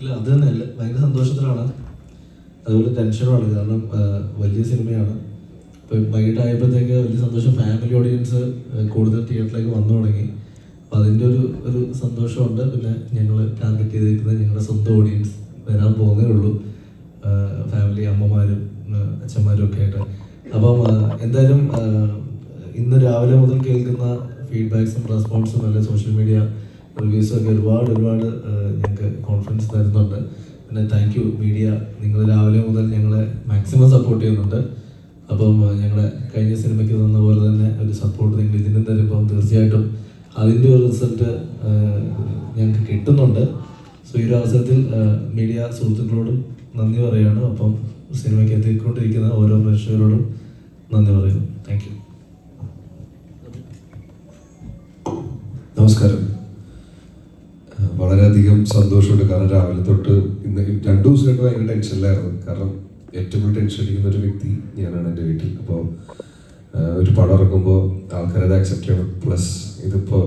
ഇല്ല അത് തന്നെ. ഭയങ്കര സന്തോഷത്തിലാണ്. അതുപോലെ ടെൻഷനുമാണ്. കാരണം വലിയ സിനിമയാണ്. ഇപ്പം വൈകിട്ടായപ്പോഴത്തേക്ക് വലിയ സന്തോഷം ഫാമിലി ഓഡിയൻസ് കൂടുതൽ തിയേറ്ററിലേക്ക് വന്നു തുടങ്ങി. അപ്പം അതിന്റെ ഒരു ഒരു സന്തോഷമുണ്ട്. പിന്നെ ഞങ്ങൾ ടാർഗറ്റ് ചെയ്തിരിക്കുന്നത് ഞങ്ങളുടെ സ്വന്തം ഓഡിയൻസ് വരാൻ പോകുന്നേ ഉള്ളൂ. ഫാമിലി അമ്മമാരും അച്ഛന്മാരും ഒക്കെ ആയിട്ട്. അപ്പം എന്തായാലും ഇന്ന് രാവിലെ മുതൽ കേൾക്കുന്ന ഫീഡ്ബാക്സും റെസ്പോൺസും അല്ലെ സോഷ്യൽ മീഡിയ റിവ്യൂസും ഒക്കെ ഒരുപാട് ഒരുപാട് ഞങ്ങൾക്ക് കോൺഫിഡൻസ് തരുന്നുണ്ട്. പിന്നെ താങ്ക് യു മീഡിയ നിങ്ങൾ രാവിലെ മുതൽ ഞങ്ങളെ മാക്സിമം സപ്പോർട്ട് ചെയ്യുന്നുണ്ട്. അപ്പം ഞങ്ങളെ കഴിഞ്ഞ സിനിമയ്ക്ക് തന്ന പോലെ തന്നെ ഒരു സപ്പോർട്ട് നിങ്ങൾ ഇതിനും തരുമ്പം തീർച്ചയായിട്ടും അതിന്റെ ഒരു റിസൾട്ട് ഞങ്ങൾക്ക് കിട്ടുന്നുണ്ട്. സോ ഈ ഒരു അവസരത്തിൽ മീഡിയ സുഹൃത്തുക്കളോടും നന്ദി പറയുകയാണ് അപ്പം സിനിമയ്ക്ക് എത്തിക്കൊണ്ടിരിക്കുന്ന ഓരോ പ്രേക്ഷകരോടും നന്ദി പറയുന്നു. താങ്ക് യു നമസ്കാരം. വളരെയധികം സന്തോഷമുണ്ട്. കാരണം രാവിലെ തൊട്ട് ഇന്ന് രണ്ടു ദിവസമായിട്ട് ഭയങ്കര ടെൻഷനിലായിരുന്നു. കാരണം ഏറ്റവും കൂടുതൽ ടെൻഷൻ അടിക്കുന്ന ഒരു വ്യക്തി ഞാനാണ് എന്റെ വീട്ടിൽ. അപ്പോൾ ഒരു പടം ഇറക്കുമ്പോൾ ആൾക്കാരത് ആക്സെപ്റ്റ് ചെയ്യണം. പ്ലസ് ഇതിപ്പോൾ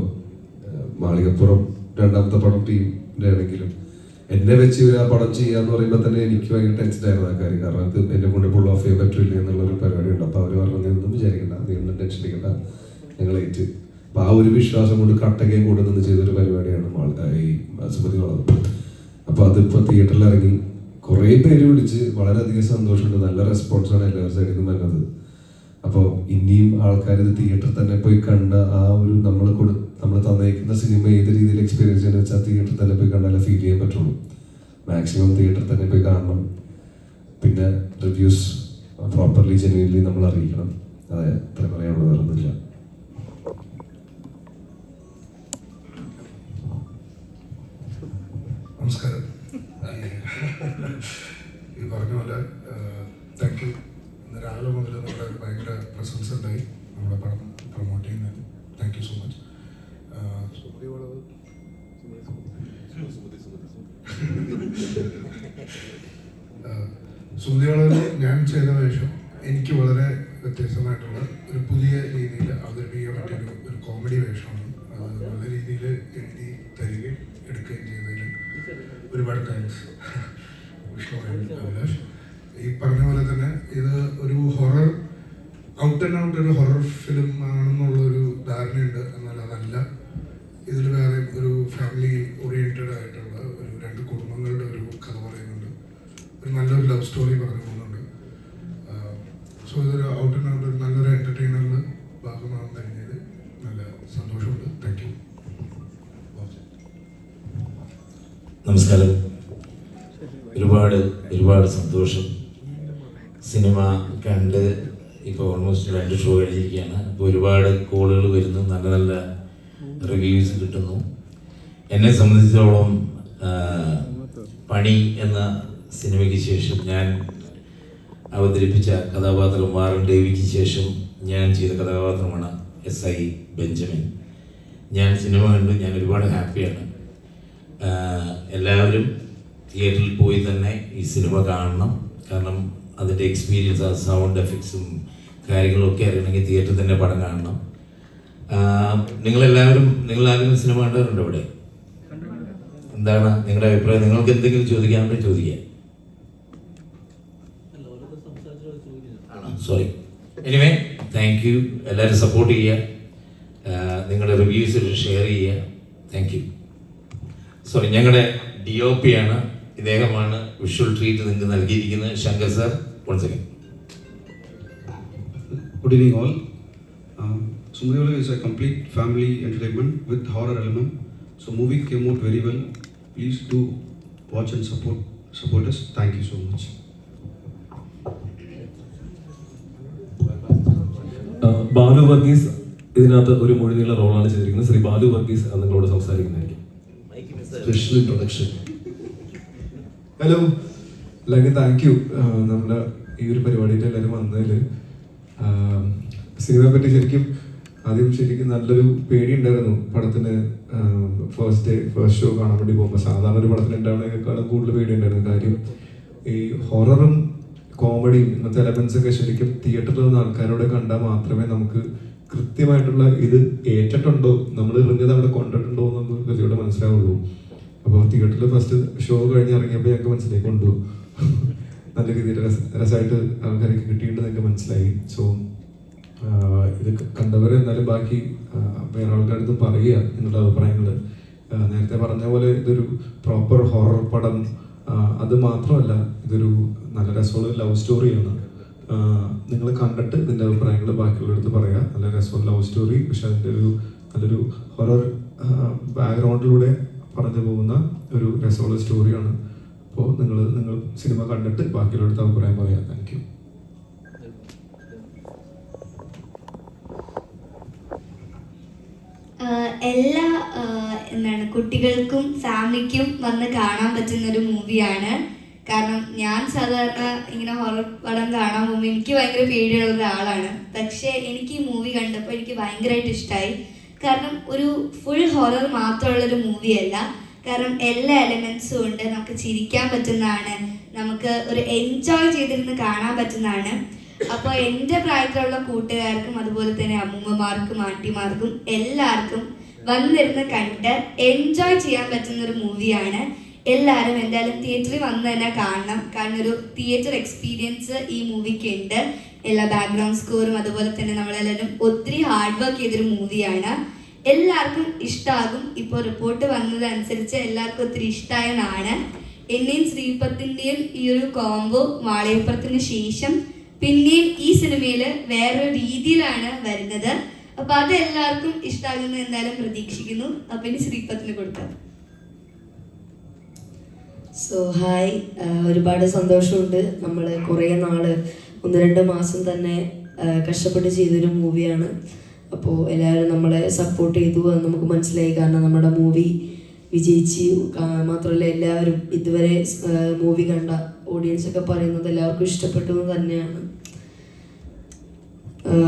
മാളികപ്പുറം രണ്ടാമത്തെ പടം ടീമിന്റെ ആണെങ്കിലും എന്നെ വെച്ച് ഇവർ ആ പടം ചെയ്യാന്ന് പറയുമ്പോൾ തന്നെ എനിക്ക് ഭയങ്കര ടെൻഷനായിരുന്നു ആ കാര്യം. കാരണം ഇത് എന്നെ കൊണ്ട് പുൾ ഓഫ് ചെയ്യാൻ പറ്റില്ല എന്നുള്ളൊരു പരിപാടി ഉണ്ട്. അപ്പോൾ അവർ പറഞ്ഞു "നീ ഒന്നും വിചാരിക്കണ്ട. നീ ഒന്നും ടെൻഷൻ അടിക്കണ്ട. ഞങ്ങൾ ഏറ്റ് അപ്പൊ ആ ഒരു വിശ്വാസം കൊണ്ട് കട്ടകയും കൂടെ നിന്ന് ചെയ്തൊരു പരിപാടിയാണ് ഈ സുമതി വളർന്നത് അപ്പൊ അതിപ്പോ തിയേറ്ററിൽ ഇറങ്ങി കുറേ പേര് വിളിച്ച് വളരെയധികം സന്തോഷമുണ്ട്. നല്ല റെസ്പോൺസാണ് എല്ലാവരും സൈഡിൽ നിന്നും വരുന്നത് അപ്പോൾ ഇനിയും ആൾക്കാർ ഇത് തിയേറ്ററിൽ തന്നെ പോയി കണ്ട ആ ഒരു നമ്മൾ കൊടു നമ്മൾ തന്നേക്കുന്ന സിനിമ ഏത് രീതിയിൽ എക്സ്പീരിയൻസ് ചെയ്യുന്ന വെച്ചാൽ തിയേറ്ററിൽ തന്നെ പോയി കണ്ടാലേ ഫീൽ ചെയ്യാൻ പറ്റുള്ളൂ. മാക്സിമം തിയേറ്ററിൽ തന്നെ പോയി കാണണം. പിന്നെ റിവ്യൂസ് പ്രോപ്പർലി ജെന്യൂൻലി നമ്മൾ അറിയിക്കണം. അതെ അത്ര പറയാനുള്ളത് വേറെ വളവിൽ ഞാൻ ചെയ്ത വേഷം എനിക്ക് വളരെ വ്യത്യസ്തമായിട്ടുള്ള ഒരു പുതിയ രീതിയിൽ അവതരിപ്പിക്കാൻ പറ്റിയ ഒരു കോമഡി വേഷമാണ്. അത് നല്ല രീതിയിൽ എഴുതി തരികയും എടുക്കുകയും ചെയ്തതിൽ ഒരുപാട് താങ്ക്സ് വിഷ്ണു അഭിലാഷ് ഈ പറഞ്ഞ പോലെ തന്നെ ഇത് ഒരു ഹൊറർ ഔട്ട് ആൻഡ് ഔട്ട് ഒരു ഹൊറർ ഫിലിം ആണെന്നുള്ളൊരു ധാരണയുണ്ട് എന്നാൽ അതല്ല ഇതിൽ വേറെ ഒരു ഫാമിലി ഓറിയന്റഡ് ആയിട്ടുള്ള ഒരു രണ്ട് കുടുംബങ്ങളുടെ ഒരു കഥ പറയുന്നുണ്ട് ഒരു നല്ലൊരു ലവ് സ്റ്റോറി പറഞ്ഞു പോകുന്നുണ്ട് സോ ഇതൊരു ഔട്ട് ആൻഡ് ഔട്ട് നല്ലൊരു എന്റർടൈനറിന് ഭാഗമാകാൻ കഴിഞ്ഞത് നല്ല സന്തോഷമുണ്ട്. താങ്ക് യു നമസ്കാരം. ഒരുപാട് ഒരുപാട് സന്തോഷം. സിനിമ കണ്ട് ഇപ്പോൾ ഓൾമോസ്റ്റ് രണ്ട് ഷോ കഴിഞ്ഞിരിക്കുകയാണ്. അപ്പോൾ ഒരുപാട് കോളുകൾ വരുന്നു. നല്ല നല്ല റിവ്യൂസ് കിട്ടുന്നു. എന്നെ സംബന്ധിച്ചിടത്തോളം പണി എന്ന സിനിമയ്ക്ക് ശേഷം ഞാൻ അവതരിപ്പിച്ച കഥാപാത്രം വാറൻ ഡേവിക്ക് ശേഷം ഞാൻ ചെയ്ത കഥാപാത്രമാണ് എസ് ഐ ബെഞ്ചമിൻ. ഞാൻ സിനിമ കണ്ടു ഞാൻ ഒരുപാട് ഹാപ്പിയാണ്. എല്ലാവരും തിയേറ്ററിൽ പോയി തന്നെ ഈ സിനിമ കാണണം. കാരണം അതിന്റെ എക്സ്പീരിയൻസ് ആ സൗണ്ട് എഫക്ട്സും കാര്യങ്ങളൊക്കെ അറിയണമെങ്കിൽ തിയേറ്ററിൽ തന്നെ പടം കാണണം. നിങ്ങളെല്ലാവരും നിങ്ങൾ നിങ്ങളാരും സിനിമ കണ്ടവരുണ്ടോ ഇവിടെ എന്താണ് നിങ്ങളുടെ അഭിപ്രായം? നിങ്ങൾക്ക് എന്തെങ്കിലും ചോദിക്കാനുണ്ടെങ്കിൽ ചോദിക്കാം ആണോ സോറി എനിവേ താങ്ക് യു എല്ലാവരും സപ്പോർട്ട് ചെയ്യുക നിങ്ങളുടെ റിവ്യൂസ് ഷെയർ ചെയ്യുക താങ്ക് യു സോറി ഞങ്ങളുടെ ഡി ഒ പി ആണ് ഇദ്ദേഹമാണ് വിഷ്വൽ ട്രീറ്റ് നിങ്ങൾക്ക് നൽകിയിരിക്കുന്നത് Shankar sir one second evening, all. Um, Sumrivala is a complete family entertainment with horror element. So, movie came out very well. Please do watch and support support us. Thank you so much. Balu Varghese ഇതിനകത്ത് ഒരു മുഴുനീള റോളാണ് ചെയ്തിരിക്കുന്നത്. ശ്രീ ബാലു വർഗീസ് നിങ്ങളോട് സംസാരിക്കുന്നതായിരിക്കും. Special introduction hello അല്ലെങ്കിൽ thank you നമ്മുടെ ഈ ഒരു പരിപാടിയിൽ എല്ലാവരും വന്നതിൽ സിനിമയെ പറ്റി ശരിക്കും ആദ്യം ശരിക്കും നല്ലൊരു പേടി ഉണ്ടായിരുന്നു പടത്തിന് ഫസ്റ്റ് ഡേ ഫസ്റ്റ് ഷോ കാണാൻ വേണ്ടി പോകുമ്പോൾ സാധാരണ ഒരു പടത്തിന് ഉണ്ടാവുന്നതിനേക്കാളും കൂടുതൽ പേടി ഉണ്ടായിരുന്നു കാര്യം ഈ ഹൊററും കോമഡിയും ഇങ്ങനത്തെ എലമെന്റ്സ് ഒക്കെ ശരിക്കും തിയേറ്ററിൽ നിന്ന് ആൾക്കാരോട് കണ്ടാൽ മാത്രമേ നമുക്ക് കൃത്യമായിട്ടുള്ള ഇത് ഏറ്റിട്ടുണ്ടോ? നമ്മൾ എറിഞ്ഞത് അവിടെ കൊണ്ടിട്ടുണ്ടോ എന്ന് കൃത്യമായിട്ട് മനസ്സിലാവുള്ളൂ. അപ്പോൾ തിയേറ്ററിൽ ഫസ്റ്റ് ഷോ കഴിഞ്ഞ് ഇറങ്ങിയപ്പോൾ ഞങ്ങൾക്ക് മനസ്സിലായി കൊണ്ടു നല്ല രീതിയിൽ രസ രസമായിട്ട് ആൾക്കാർക്ക് കിട്ടിയിട്ടുണ്ട് എനിക്ക് മനസ്സിലായി. സോ ഇത് കണ്ടവരെ എന്നാലും ബാക്കി വേറെ ആൾക്കാരടുത്ത് പറയുക എന്നുള്ള അഭിപ്രായങ്ങൾ. നേരത്തെ പറഞ്ഞ പോലെ ഇതൊരു പ്രോപ്പർ ഹൊറർ പടം അത് മാത്രമല്ല ഇതൊരു നല്ല രസമുള്ള ലവ് സ്റ്റോറിയാണ് നിങ്ങൾ കണ്ടിട്ട് ഇതിന്റെ അഭിപ്രായങ്ങൾ ബാക്കിയുള്ളവരടുത്ത് പറയുക നല്ല രസമുള്ള ലവ് സ്റ്റോറി പക്ഷെ അതിന്റെ ഒരു നല്ലൊരു ഹൊറർ ബാക്ക്ഗ്രൗണ്ടിലൂടെ പറഞ്ഞു പോകുന്ന ഒരു രസമുള്ള സ്റ്റോറിയാണ് അപ്പോൾ നിങ്ങൾ നിങ്ങൾ സിനിമ കണ്ടിട്ട് ബാക്കിയുള്ളവരുടെ അഭിപ്രായം പറയാം. താങ്ക് യു എല്ലാ എന്താണ് കുട്ടികൾക്കും ഫാമിലിക്കും വന്ന് കാണാൻ പറ്റുന്ന ഒരു മൂവിയാണ്. കാരണം ഞാൻ സാധാരണ ഇങ്ങനെ ഹൊറർ പടം കാണാൻ പോകുമ്പോൾ എനിക്ക് ഭയങ്കര പേടിയുള്ള ഒരാളാണ്. പക്ഷേ എനിക്ക് ഈ മൂവി കണ്ടപ്പോൾ എനിക്ക് ഭയങ്കരമായിട്ട് ഇഷ്ടമായി കാരണം ഒരു ഫുൾ ഹൊറർ മാത്രമുള്ളൊരു മൂവിയല്ല. കാരണം എല്ലാ എലമെൻസും ഉണ്ട്. നമുക്ക് ചിരിക്കാൻ പറ്റുന്നതാണ്. നമുക്ക് ഒരു എൻജോയ് ചെയ്തിരുന്ന് കാണാൻ പറ്റുന്നതാണ്. അപ്പോൾ എന്റെ പ്രായത്തിലുള്ള കൂട്ടുകാർക്കും അതുപോലെ തന്നെ അമ്മൂമ്മമാർക്കും ആന്റിമാർക്കും എല്ലാവർക്കും വന്നിരുന്ന് കണ്ട് എൻജോയ് ചെയ്യാൻ പറ്റുന്ന ഒരു മൂവിയാണ് എല്ലാവരും എന്തായാലും തിയേറ്ററിൽ വന്ന് തന്നെ കാണണം. കാരണം ഒരു തിയേറ്റർ എക്സ്പീരിയൻസ് ഈ മൂവിക്ക് ഉണ്ട്. എല്ലാ ബാക്ക്ഗ്രൗണ്ട് സ്കോറും അതുപോലെ തന്നെ നമ്മളെല്ലാവരും ഒത്തിരി ഹാർഡ് വർക്ക് ചെയ്തൊരു മൂവിയാണ് എല്ലാവർക്കും ഇഷ്ടമാകും ഇപ്പോൾ റിപ്പോർട്ട് വന്നതനുസരിച്ച് എല്ലാവർക്കും ഒത്തിരി ഇഷ്ടമായെന്നാണ് എന്നെയും ശ്രീപത്തിന്റെയും ഈ ഒരു കോംബോ വാളയപ്പുറത്തിന് ശേഷം പിന്നെയും ഈ സിനിമയിൽ വേറൊരു രീതിയിലാണ് വരുന്നത്. അപ്പൊ അത് എല്ലാവർക്കും ഇഷ്ടാകുന്നു എന്തായാലും പ്രതീക്ഷിക്കുന്നു. അപ്പൊ ഇനി ശ്രീപത്തിന് കൊടുക്കാം. സോ ഹായ് ഒരുപാട് സന്തോഷമുണ്ട്. നമ്മൾ കുറേ നാൾ ഒന്ന് രണ്ട് മാസം തന്നെ കഷ്ടപ്പെട്ട് ചെയ്തൊരു മൂവിയാണ്. അപ്പോൾ എല്ലാവരും നമ്മളെ സപ്പോർട്ട് ചെയ്തു. അത് നമുക്ക് മനസ്സിലായി. കാരണം നമ്മുടെ മൂവി വിജയിച്ച് മാത്രമല്ല എല്ലാവരും ഇതുവരെ മൂവി കണ്ട ഓഡിയൻസ് ഒക്കെ പറയുന്നത് എല്ലാവർക്കും ഇഷ്ടപ്പെട്ടു എന്ന് തന്നെയാണ്.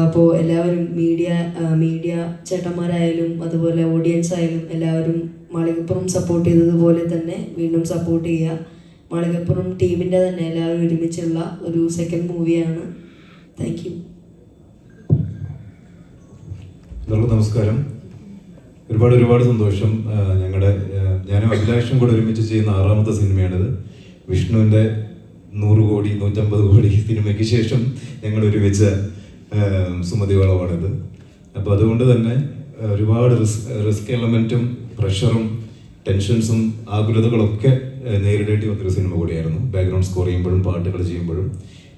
അപ്പോൾ എല്ലാവരും മീഡിയ മീഡിയ ചേട്ടന്മാരായാലും അതുപോലെ ഓഡിയൻസ് ആയാലും എല്ലാവരും മാളികപ്പുറം സപ്പോർട്ട് ചെയ്തതുപോലെ തന്നെ വീണ്ടും സപ്പോർട്ട് ചെയ്യുക. മാളികപ്പുറം ടീമിന്റെ തന്നെ എല്ലാവരും ഒരുമിച്ചുള്ള ഒരു സെക്കൻഡ് മൂവിയാണ് താങ്ക് യു നമസ്കാരം. ഒരുപാട് ഒരുപാട് സന്തോഷം ഞങ്ങളുടെ ഞാനും അഭിലാഷും കൂടെ ഒരുമിച്ച് ചെയ്യുന്ന ആറാമത്തെ സിനിമയാണിത്. വിഷ്ണുവിന്റെ നൂറ് കോടി നൂറ്റമ്പത് കോടി സിനിമയ്ക്ക് ശേഷം ഞങ്ങൾ ഒരുമിച്ച സുമതി വളവാണിത് അപ്പോൾ അതുകൊണ്ട് തന്നെ ഒരുപാട് റിസ്ക് റിസ്ക് എലമെന്റും പ്രഷറും ടെൻഷൻസും ആകുലതകളൊക്കെ നേരിടേണ്ടി വന്നൊരു സിനിമ കൂടിയായിരുന്നു. ബാക്ക്ഗ്രൗണ്ട് സ്കോർ ചെയ്യുമ്പോഴും പാട്ടുകൾ ചെയ്യുമ്പോഴും.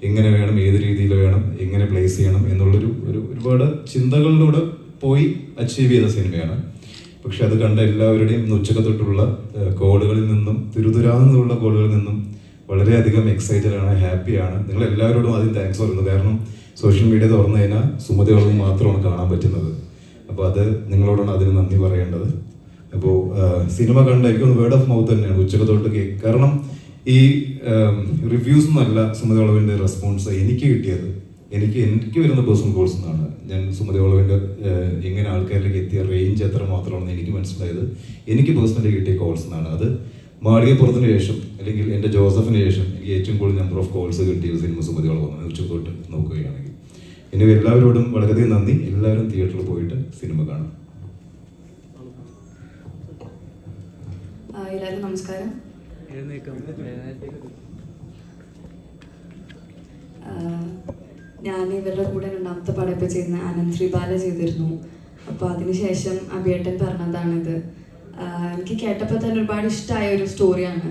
എങ്ങനെ വേണം ഏത് രീതിയിൽ വേണം എങ്ങനെ പ്ലേസ് ചെയ്യണം എന്നുള്ളൊരു ഒരു ഒരുപാട് ചിന്തകളിലൂടെ പോയി അച്ചീവ് ചെയ്ത സിനിമയാണ്. പക്ഷെ അത് കണ്ട എല്ലാവരുടെയും ഉച്ചക്ക തൊട്ടുള്ള കോളുകളിൽ നിന്നും തിരുതുരാന്നുള്ള കോളുകളിൽ നിന്നും വളരെയധികം എക്സൈറ്റഡ് ആണ് ഹാപ്പിയാണ് നിങ്ങൾ എല്ലാവരോടും ആദ്യം താങ്ക്സ് പറയുന്നു. കാരണം സോഷ്യൽ മീഡിയ തുറന്നു കഴിഞ്ഞാൽ സുമതികളും മാത്രമാണ് കാണാൻ പറ്റുന്നത്. അപ്പോൾ അത് നിങ്ങളോടാണ് അതിന് നന്ദി പറയേണ്ടത്. അപ്പോൾ സിനിമ കണ്ട എനിക്കൊന്ന് വേർഡ് ഓഫ് മൗത്ത് തന്നെയാണ് ഉച്ചയ്ക്ക് തൊട്ട് കാരണം ഈ റിവ്യൂസ് എന്നല്ല സുമതി റെസ്പോൺസ് എനിക്ക് കിട്ടിയത്. എനിക്ക് എനിക്ക് വരുന്ന പേഴ്സണൽ കോൾസ് എന്നാണ്. ഞാൻ സുമതി വളവിന്റെ എങ്ങനെ ആൾക്കാരിലേക്ക് എത്തിയ റേഞ്ച് എത്ര മാത്രമാണെന്ന് എനിക്ക് മനസ്സിലായത് എനിക്ക് പേഴ്സണലി കിട്ടിയ കോൾസ് എന്നാണ്. അത് മാളികപ്പുറത്തിന് ശേഷം അല്ലെങ്കിൽ എന്റെ ജോസഫിന് ശേഷം എനിക്ക് ഏറ്റവും കൂടുതൽ നമ്പർ ഓഫ് കോൾസ് കിട്ടിയ സിനിമ സുമതികൾ വളവാണ് ഉച്ചയ്ക്ക് തൊട്ട് നോക്കുകയാണെങ്കിൽ. ഇനി എല്ലാവരോടും വളരെയധികം നന്ദി. എല്ലാവരും തിയേറ്ററിൽ പോയിട്ട് സിനിമ കാണും. ആ, എല്ലാവർക്കും നമസ്കാരം. ആ, ഞാൻ ഇവരുടെ കൂടെ രണ്ടാമത്തെ പടയപ്പ് ചെയ്യുന്ന അനന്ത് ശ്രീബാല ചെയ്തിരുന്നു. അപ്പോൾ അതിനുശേഷം അഭിയേട്ടൻ പറഞ്ഞതാണിത്. എനിക്ക് കേട്ടപ്പോൾ തന്നെ ഒരുപാട് ഇഷ്ടമായ ഒരു സ്റ്റോറിയാണ്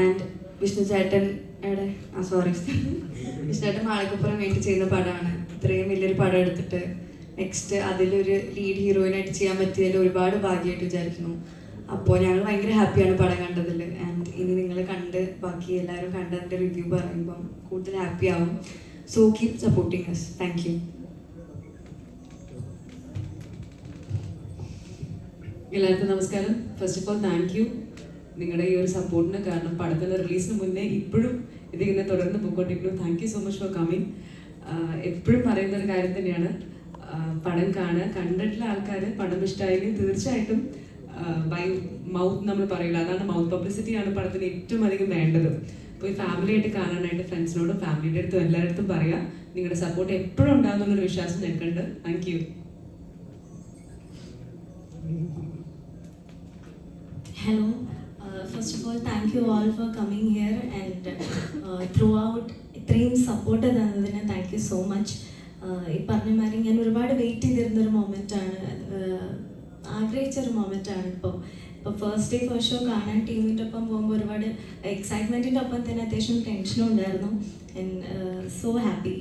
ആൻഡ് വിഷ്ണു ചേട്ടൻ എവിടെ ആ സോറി വിഷ്ണു ചേട്ടൻ മാളികപ്പുറം വേണ്ടി ചെയ്യുന്ന പടമാണ്. ഇത്രയും വലിയൊരു പടം എടുത്തിട്ട് നെക്സ്റ്റ് അതിലൊരു ലീഡ് ഹീറോയിനായിട്ട് ചെയ്യാൻ പറ്റിയതിൽ ഒരുപാട് ഭാഗ്യമായിട്ട് വിചാരിക്കുന്നു. അപ്പോൾ ഞങ്ങൾ ഭയങ്കര ഹാപ്പിയാണ് പടം കണ്ടതിൽ ആൻഡ് ഇനി നിങ്ങൾ കണ്ട് ബാക്കി എല്ലാവരും കണ്ടതിന്റെ റിവ്യൂ പറയുമ്പം കൂടുതൽ ഹാപ്പി ആവും. So keep supporting us thank you എല്ലാവർക്കും നമസ്കാരം. First of all thank you നിങ്ങളുടെ ഈ ഒരു സപ്പോർട്ടിന് കാരണം പടത്തിന്റെ റിലീസിന് മുന്നേ ഇപ്പോഴും ഇതിങ്ങനെ തുടർന്ന് പോയിക്കൊണ്ടിരിക്കുന്നു. Thank you so much for coming എപ്പോഴും പറയുന്ന ഒരു കാര്യം തന്നെയാണ്. പടം കാണുക. കണ്ടിട്ടുള്ള ആൾക്കാർ പടം ഇഷ്ടമായെങ്കിൽ തീർച്ചയായിട്ടും ബൈ മൗത്ത് നമ്മൾ പറയില്ല. അതാണ് മൗത്ത് പബ്ലിസിറ്റിയാണ് പടത്തിന് ഏറ്റവും അധികം വേണ്ടത്. അപ്പോൾ ഈ ഫാമിലി ആയിട്ട് കാണാനായിട്ട് ഫ്രണ്ട്സിനോടും ഫാമിലിയുടെ അടുത്തും എല്ലായിടത്തും പറയാം. നിങ്ങളുടെ സപ്പോർട്ട് എപ്പോഴും ഉണ്ടാകുന്നുള്ളൊരു വിശ്വാസം ഞങ്ങൾക്കുണ്ട് thank you hello first of all, thank you all for coming here and uh, throughout ഇത്രയും സപ്പോർട്ട് തന്നതിന് താങ്ക് യു സോ മച്ച് ഈ പറഞ്ഞ മാതിരി ഞാൻ ഒരുപാട് വെയിറ്റ് ചെയ്തിരുന്നൊരു മൊമെന്റാണ് ആഗ്രഹിച്ചൊരു മൊമെന്റാണ് ഇപ്പോൾ ഇപ്പോൾ ഫസ്റ്റ് ഡേ ഫസ്റ്റ് ഷോ കാണാൻ ടീമിന്റെ ഒപ്പം പോകുമ്പോൾ ഒരുപാട് എക്സൈറ്റ്മെന്റിന്റെ ഒപ്പം തന്നെ അത്യാവശ്യം ടെൻഷനും ഉണ്ടായിരുന്നു. And so happy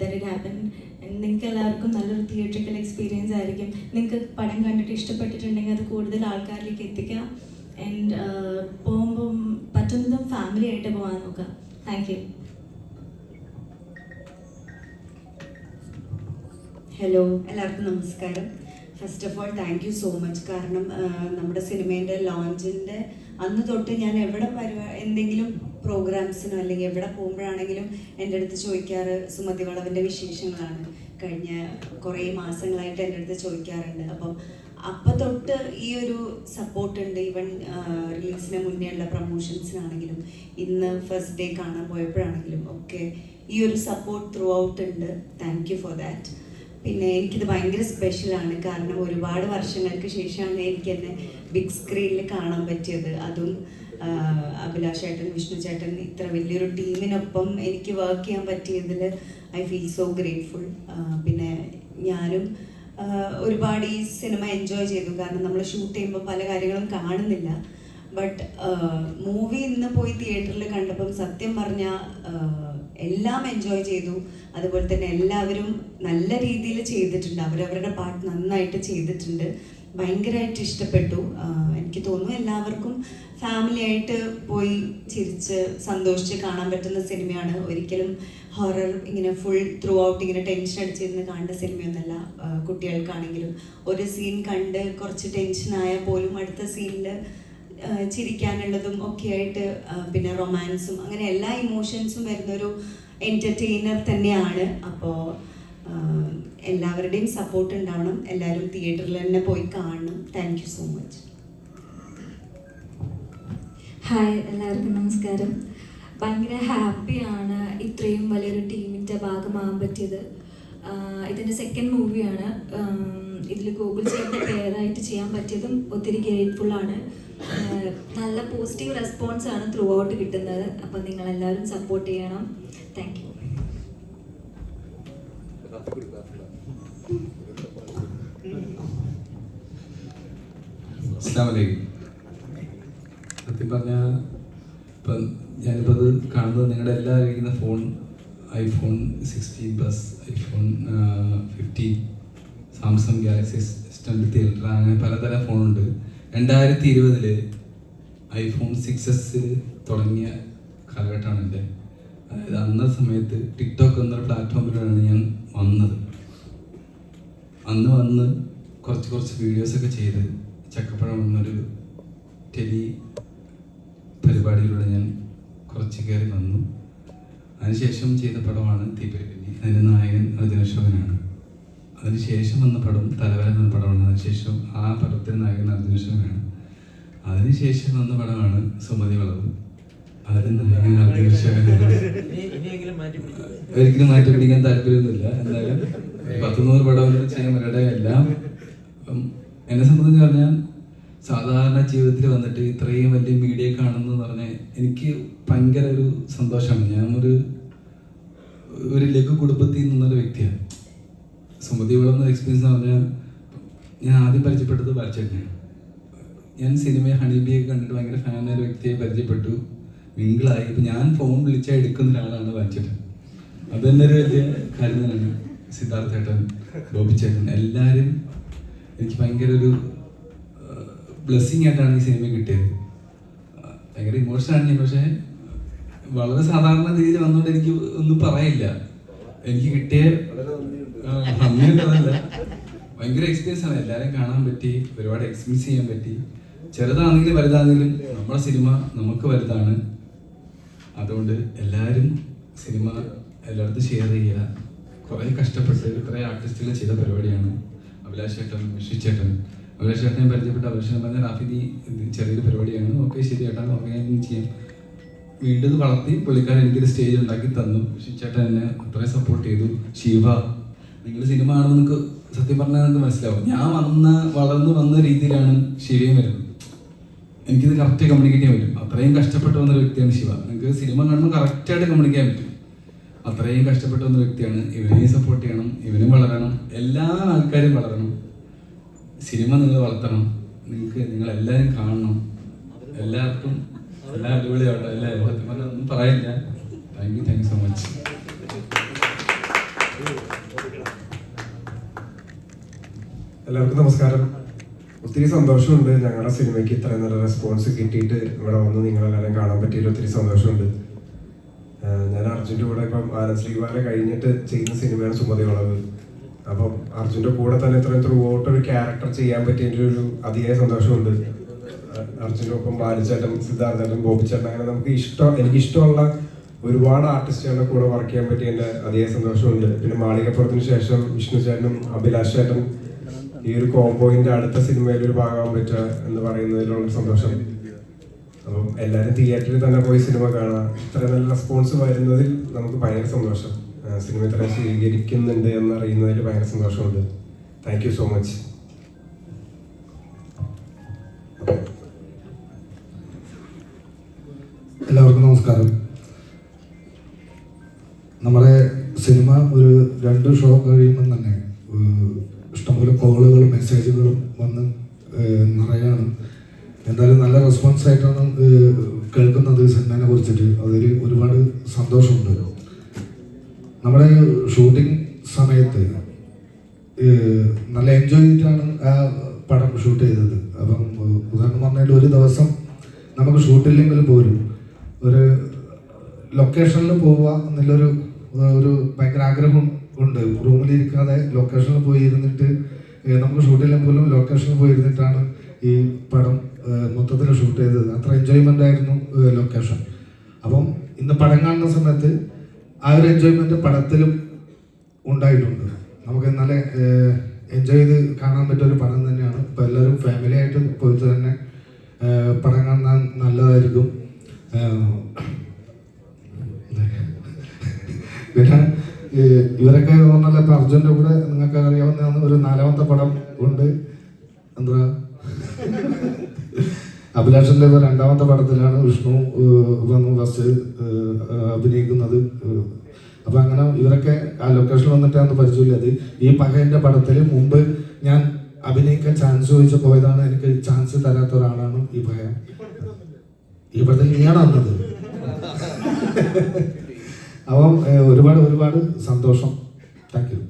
that it happen നിങ്ങൾക്ക് എല്ലാവർക്കും നല്ലൊരു തിയേറ്ററിക്കൽ എക്സ്പീരിയൻസ് ആയിരിക്കും. നിങ്ങൾക്ക് പടം കണ്ടിട്ട് ഇഷ്ടപ്പെട്ടിട്ടുണ്ടെങ്കിൽ അത് കൂടുതൽ ആൾക്കാരിലേക്ക് എത്തിക്കാം. ആൻഡ് പോകുമ്പം പറ്റുന്നതും ഫാമിലി ആയിട്ട് പോകാൻ നോക്കുക താങ്ക് യു ഹലോ എല്ലാവർക്കും നമസ്കാരം. First of all thank you so much കാരണം നമ്മുടെ സിനിമേന്റെ ലോഞ്ചിന്റെ അന്ന് തൊട്ട് ഞാൻ എവിടെ പരിപാ എന്തെങ്കിലും പ്രോഗ്രാംസിനോ അല്ലെങ്കിൽ എവിടെ പോകുമ്പോഴാണെങ്കിലും എന്റെ അടുത്ത് ചോദിക്കാറ് സുമതി വളവിന്റെ വിശേഷങ്ങളാണ്. കഴിഞ്ഞ കുറേ മാസങ്ങളായിട്ട് എന്റെ അടുത്ത് ചോദിക്കാറുണ്ട്. അപ്പം അപ്പം തൊട്ട് ഈ ഒരു സപ്പോർട്ട് ഉണ്ട് ഈവൻ റിലീസിന് മുന്നേ ഉള്ള പ്രൊമോഷൻസിനാണെങ്കിലും ഇന്ന് ഫസ്റ്റ് ഡേ കാണാൻ പോയപ്പോഴാണെങ്കിലും ഒക്കെ ഈ ഒരു സപ്പോർട്ട് ത്രൂ ഔട്ട് ഉണ്ട്. താങ്ക് യു ഫോർ ദാറ്റ് പിന്നെ എനിക്കിത് ഭയങ്കര സ്പെഷ്യലാണ് കാരണം ഒരുപാട് വർഷങ്ങൾക്ക് ശേഷമാണ് എനിക്ക് എന്നെ ബിഗ് സ്ക്രീനിൽ കാണാൻ പറ്റിയത്. അതും അഭിലാഷ് ചേട്ടൻ വിഷ്ണു ചേട്ടൻ ഇത്ര വലിയൊരു ടീമിനൊപ്പം എനിക്ക് വർക്ക് ചെയ്യാൻ പറ്റിയതിൽ ഐ ഫീൽ സോ ഗ്രേറ്റ്ഫുൾ പിന്നെ ഞാനും ഒരുപാട് ഈ സിനിമ എൻജോയ് ചെയ്തു. കാരണം നമ്മൾ ഷൂട്ട് ചെയ്യുമ്പോൾ പല കാര്യങ്ങളും കാണുന്നില്ല. ബട്ട് മൂവി ഇന്ന് പോയി തിയേറ്ററിൽ കണ്ടപ്പം സത്യം പറഞ്ഞാൽ എല്ലാം എൻജോയ് ചെയ്തു. അതുപോലെ തന്നെ എല്ലാവരും നല്ല രീതിയിൽ ചെയ്തിട്ടുണ്ട്. അവരവരുടെ പാട്ട് നന്നായിട്ട് ചെയ്തിട്ടുണ്ട്. ഭയങ്കരമായിട്ട് ഇഷ്ടപ്പെട്ടു. എനിക്ക് തോന്നുന്നു എല്ലാവർക്കും ഫാമിലി ആയിട്ട് പോയി ചിരിച്ച് സന്തോഷിച്ച് കാണാൻ പറ്റുന്ന സിനിമയാണ് ഒരിക്കലും ഹൊറർ ഇങ്ങനെ ഫുൾ ത്രൂ ഔട്ട് ഇങ്ങനെ ടെൻഷൻ അടിച്ചിരുന്ന് കാണേണ്ട സിനിമയൊന്നുമല്ല കുട്ടികൾക്കാണെങ്കിലും ഒരു സീൻ കണ്ട് കുറച്ച് ടെൻഷനായാൽ പോലും അടുത്ത സീനിൽ ചിരിക്കാനുള്ളതും ഒക്കെ ആയിട്ട് പിന്നെ റൊമാൻസും അങ്ങനെ എല്ലാ ഇമോഷൻസും വരുന്നൊരു എന്റർടൈനർ തന്നെയാണ്. അപ്പോൾ എല്ലാവരുടെയും സപ്പോർട്ട് ഉണ്ടാവണം. എല്ലാവരും തിയേറ്ററിൽ തന്നെ പോയി കാണണം. താങ്ക് സോ മച്ച് ഹായ് എല്ലാവർക്കും നമസ്കാരം. ഭയങ്കര ഹാപ്പിയാണ് ഇത്രയും വലിയൊരു ടീമിന്റെ ഭാഗമാകാൻ പറ്റിയത്. ഇതിന്റെ സെക്കൻഡ് മൂവിയാണ് ഇതിൽ ഗൂഗിൾ ചെയ്യുമ്പോൾ പേരായിട്ട് ചെയ്യാൻ പറ്റിയതും ഒത്തിരി ഗ്രേറ്റ്ഫുള്ളാണ് നല്ല പോസിറ്റീവ് റെസ്പോൺസ് ആണ് ത്രൂ ഔട്ട് കിട്ടുന്നത്. നിങ്ങൾ എല്ലാവരും സപ്പോർട്ട് ചെയ്യണം. താങ്ക് യു സത്യം പറഞ്ഞാൽ ഇപ്പം ഞാനിപ്പോൾ അത് കാണുന്നത് നിങ്ങളുടെ എല്ലാ ഇരിക്കുന്ന phone iPhone sixteen plus iPhone fifteen Samsung Galaxy S twenty theatre അങ്ങനെ പലതരം ഫോണുണ്ട് രണ്ടായിരത്തി ഇരുപതിൽ ഐഫോൺ സിക്സ് എസ് തുടങ്ങിയ കാലഘട്ടമാണ് എന്റെ അതായത് അന്ന സമയത്ത് ടിക്ടോക്ക് എന്നൊരു പ്ലാറ്റ്ഫോമിലാണ് ഞാൻ വന്നത്. അന്ന് വന്ന് കുറച്ച് കുറച്ച് വീഡിയോസൊക്കെ ചെയ്ത് ചക്കപ്പഴം എന്നൊരു ടെലി പരിപാടിയിലൂടെ ഞാൻ കുറച്ച് കയറി വന്നു. അതിനുശേഷം ചെയ്ത പടമാണ് തീപ്പരിപ്പിനി അതിന്റെ നായകൻ അർജുന അശോകനാണ് അതിനുശേഷം വന്ന പടം തലവര എന്ന പടമാണ്. അതിനുശേഷം ആ പടത്തിന് നായകൻ അർജുന അതിനുശേഷം വന്ന പടമാണ് സുമതി വളവ്. ഒരിക്കലും മാറ്റി പിടിക്കാൻ താല്പര്യമൊന്നുമില്ല. എന്തായാലും പത്തുനൂറ് പടം ചെയ്യാൻ വരുടെ എല്ലാം എന്നെ സംബന്ധിച്ച് പറഞ്ഞാൽ സാധാരണ ജീവിതത്തിൽ വന്നിട്ട് ഇത്രയും വലിയ മീഡിയ കാണുന്നു പറഞ്ഞാൽ എനിക്ക് ഭയങ്കര ഒരു സന്തോഷമാണ്. ഞാൻ ഒരു ഒരു ലഘു കുടുംബത്തിൽ നിന്നൊരു വ്യക്തിയാണ്. സുമതി വളർന്ന എക്സ്പീരിയൻസ് എന്ന് പറഞ്ഞാൽ ഞാൻ ആദ്യം പരിചയപ്പെട്ടത് ബാലച്ചേട്ടനെയാണ് ഞാൻ സിനിമയെ ഹണിബിയൊക്കെ കണ്ടിട്ട് ഭയങ്കര ഫാനായ ഒരു വ്യക്തിയെ പരിചയപ്പെട്ടു. മിങ്കിളായി. ഇപ്പം ഞാൻ ഫോൺ വിളിച്ചാൽ എടുക്കുന്ന ഒരാളാണ് ബാലച്ചേട്ടൻ അത് തന്നെ ഒരു വലിയ കാര്യം തന്നെയാണ് സിദ്ധാർത്ഥ ചേട്ടൻ ബോബി ചേട്ടൻ. എല്ലാവരും എനിക്ക് ഭയങ്കര ഒരു ബ്ലെസ്സിങ് ആയിട്ടാണ് ഈ സിനിമ കിട്ടിയത്. ഭയങ്കര ഇമോഷനാണ് ഞാൻ പക്ഷേ വളരെ സാധാരണ രീതിയിൽ വന്നുകൊണ്ട് എനിക്ക് ഒന്നും പറയില്ല. എനിക്ക് കിട്ടിയ ആ, നന്ദിയുണ്ടതല്ല ഭയങ്കര എക്സ്പീരിയൻസ് ആണ്. എല്ലാവരും കാണാൻ പറ്റി ഒരുപാട് എക്സ്പീരിയൻസ് ചെയ്യാൻ പറ്റി. ചെറുതാണെങ്കിലും വലുതാണെങ്കിലും നമ്മുടെ സിനിമ നമുക്ക് വലുതാണ്. അതുകൊണ്ട് എല്ലാവരും സിനിമ എല്ലായിടത്തും ഷെയർ ചെയ്യുക. കുറേ കഷ്ടപ്പെട്ട് കുറേ ആർട്ടിസ്റ്റുകൾ ചെയ്ത പരിപാടിയാണ്. അഭിലാഷ് ചേട്ടൻ മിഷി ചേട്ടൻ. അഭിലാഷ് ചേട്ടനെ പരിചയപ്പെട്ട അഭിലാഷ് പറഞ്ഞ റാഫിദി നീ ചെറിയൊരു പരിപാടിയാണ്. ഓക്കെ ശരി ചേട്ടൻ ഓക്കെ ഞാൻ ചെയ്യാം. വീണ്ടും വളർത്തി പുള്ളിക്കാരൻ എനിക്കൊരു സ്റ്റേജ് ഉണ്ടാക്കി തന്നു. ചേട്ടൻ എന്നെ അത്രയും സപ്പോർട്ട് ചെയ്തു. ശിവ നിങ്ങൾ സിനിമ ആണെന്ന് സത്യം പറഞ്ഞാൽ നിങ്ങൾക്ക് മനസ്സിലാവും. ഞാൻ വന്ന വളർന്നു വന്ന രീതിയിലാണ് ശിവയും വരുന്നത്. എനിക്കിത് കറക്റ്റ് കമ്മ്യൂണിക്കേറ്റ് ചെയ്യാൻ പറ്റും. അത്രയും കഷ്ടപ്പെട്ട് വന്ന വ്യക്തിയാണ് ശിവ. നിങ്ങൾക്ക് സിനിമ കാണുമ്പോൾ കറക്റ്റായിട്ട് കമ്മ്യൂണിക്കേറ്റ് ചെയ്യാൻ പറ്റും. അത്രയും കഷ്ടപ്പെട്ട് വന്ന വ്യക്തിയാണ്. ഇവനെയും സപ്പോർട്ട് ചെയ്യണം ഇവനും വളരണം എല്ലാ ആൾക്കാരും വളരണം. സിനിമ നിങ്ങൾ വളർത്തണം. നിങ്ങൾക്ക് നിങ്ങൾ എല്ലാവരും കാണണം. എല്ലാവർക്കും എല്ലാ അടിപൊളിയാവട്ടെ. പറഞ്ഞാൽ ഒന്നും പറയില്ല. Thank you thank you so much എല്ലാവർക്കും നമസ്കാരം. ഒത്തിരി സന്തോഷമുണ്ട്. ഞങ്ങളുടെ സിനിമയ്ക്ക് ഇത്രയും നല്ല റെസ്പോൺസ് കിട്ടിയിട്ട് ഇവിടെ വന്ന് നിങ്ങളെല്ലാവരും കാണാൻ പറ്റിയ ഒത്തിരി സന്തോഷമുണ്ട്. ഞാൻ അർജുന്റെ കൂടെ ഇപ്പം ആനന്ദ് കഴിഞ്ഞിട്ട് ചെയ്യുന്ന സിനിമയാണ് സുമതിയുള്ളത്. അപ്പം അർജുന്റെ കൂടെ തന്നെ ഇത്രയും ത്രൂ ഔട്ട് ഒരു ക്യാരക്ടർ ചെയ്യാൻ പറ്റിയതിന്റെ ഒരു അതിയായ സന്തോഷമുണ്ട്. അർജുന്റെ ഒപ്പം ബാലിച്ചേട്ടൻ സിദ്ധാർത്ഥേട്ടൻ ബോബിച്ചേട്ടൻ അങ്ങനെ നമുക്ക് ഇഷ്ടം എനിക്ക് ഇഷ്ടമുള്ള ഒരുപാട് ആർട്ടിസ്റ്റുകളുടെ കൂടെ വർക്ക് ചെയ്യാൻ പറ്റിയതിന്റെ അതിയായ സന്തോഷമുണ്ട്. പിന്നെ മാളികപ്പുറത്തിന് ശേഷം വിഷ്ണു ചേട്ടനും അഭിലാഷ് ചേട്ടൻ ഈ ഒരു കോംബോയിന്റെ അടുത്ത സിനിമയിൽ ഒരു ഭാഗമാകാൻ പറ്റുക എന്ന് പറയുന്നതിലുള്ള സന്തോഷം. അപ്പം എല്ലാവരും തിയേറ്ററിൽ തന്നെ പോയി സിനിമ കാണാം ഇത്ര നല്ല റെസ്പോൺസ് വരുന്നതിൽ നമുക്ക് ഭയങ്കര സന്തോഷം. സിനിമ ഇത്ര സ്വീകരിക്കുന്നുണ്ട് എന്നറിയുന്നതിൽ ഭയങ്കര സന്തോഷമുണ്ട്. താങ്ക് യു സോ മച്ച് എല്ലാവർക്കും നമസ്കാരം. നമ്മുടെ സിനിമ ഒരു രണ്ട് ഷോ കഴിയുമ്പം തന്നെ ഇഷ്ടംപോലെ കോളുകളും മെസ്സേജുകളും വന്ന് നിറയാണ്. എന്തായാലും നല്ല റെസ്പോൺസ് ആയിട്ടാണ് കേൾക്കുന്നത് സിനിമേനെ കുറിച്ചിട്ട്. അതിൽ ഒരുപാട് സന്തോഷമുണ്ട്. നമ്മുടെ ഷൂട്ടിംഗ് സമയത്ത് നല്ല എൻജോയ് ചെയ്തിട്ടാണ് ആ പടം ഷൂട്ട് ചെയ്തത്. അപ്പം ഉദാഹരണം പറഞ്ഞാൽ ഒരു ദിവസം നമുക്ക് ഷൂട്ടില്ലെങ്കിൽ പോലും ഒരു ലൊക്കേഷനിൽ പോവുക എന്നുള്ളൊരു ഒരു ഭയങ്കര ആഗ്രഹം ഉണ്ട്. റൂമിലിരിക്കാതെ ലൊക്കേഷനിൽ പോയി ഇരുന്നിട്ട് നമുക്ക് ഷൂട്ടില്ലെങ്കിൽ പോലും ലൊക്കേഷനിൽ പോയി ഇരുന്നിട്ടാണ് ഈ പടം മൊത്തത്തിൽ ഷൂട്ട് ചെയ്തത്. അത്ര എൻജോയ്മെന്റ് ആയിരുന്നു ലൊക്കേഷൻ അപ്പം ഇന്ന് പടം കാണുന്ന സമയത്ത് ആ ഒരു എൻജോയ്മെന്റ് പടത്തിലും ഉണ്ടായിട്ടുണ്ട്. നമുക്ക് നല്ല എൻജോയ് ചെയ്ത് കാണാൻ പറ്റിയ ഒരു പടം തന്നെയാണ്. ഇപ്പോൾ എല്ലാവരും ഫാമിലി ആയിട്ട് പോയിട്ട് തന്നെ പടം കാണാൻ നല്ലതായിരിക്കും. പിന്നെ ഇവരൊക്കെ പറഞ്ഞാൽ ഇപ്പം അർജുന്റെ കൂടെ നിങ്ങൾക്ക് അറിയാവുന്ന ഒരു നാലാമത്തെ പടം ഉണ്ട്. എന്താ? അഭിലാഷന്റെ രണ്ടാമത്തെ പടത്തിലാണ് വിഷ്ണു വന്ന് ഫസ്റ്റ് അഭിനയിക്കുന്നത്. അപ്പൊ അങ്ങനെ ഇവരൊക്കെ ആ ലൊക്കേഷനിൽ വന്നിട്ടാണ് പരിചയമില്ലത്. ഈ പകയന്റെ പടത്തിൽ മുമ്പ് ഞാൻ അഭിനയിക്കാൻ ചാൻസ് ചോദിച്ചു പോയതാണ്. എനിക്ക് ചാൻസ് തരാത്ത ഒരാളാണ് ഈ പക ഈ പടത്തിൽ നീയാണ് വന്നത്. അപ്പം ഒരുപാട് ഒരുപാട് സന്തോഷം. Thank you.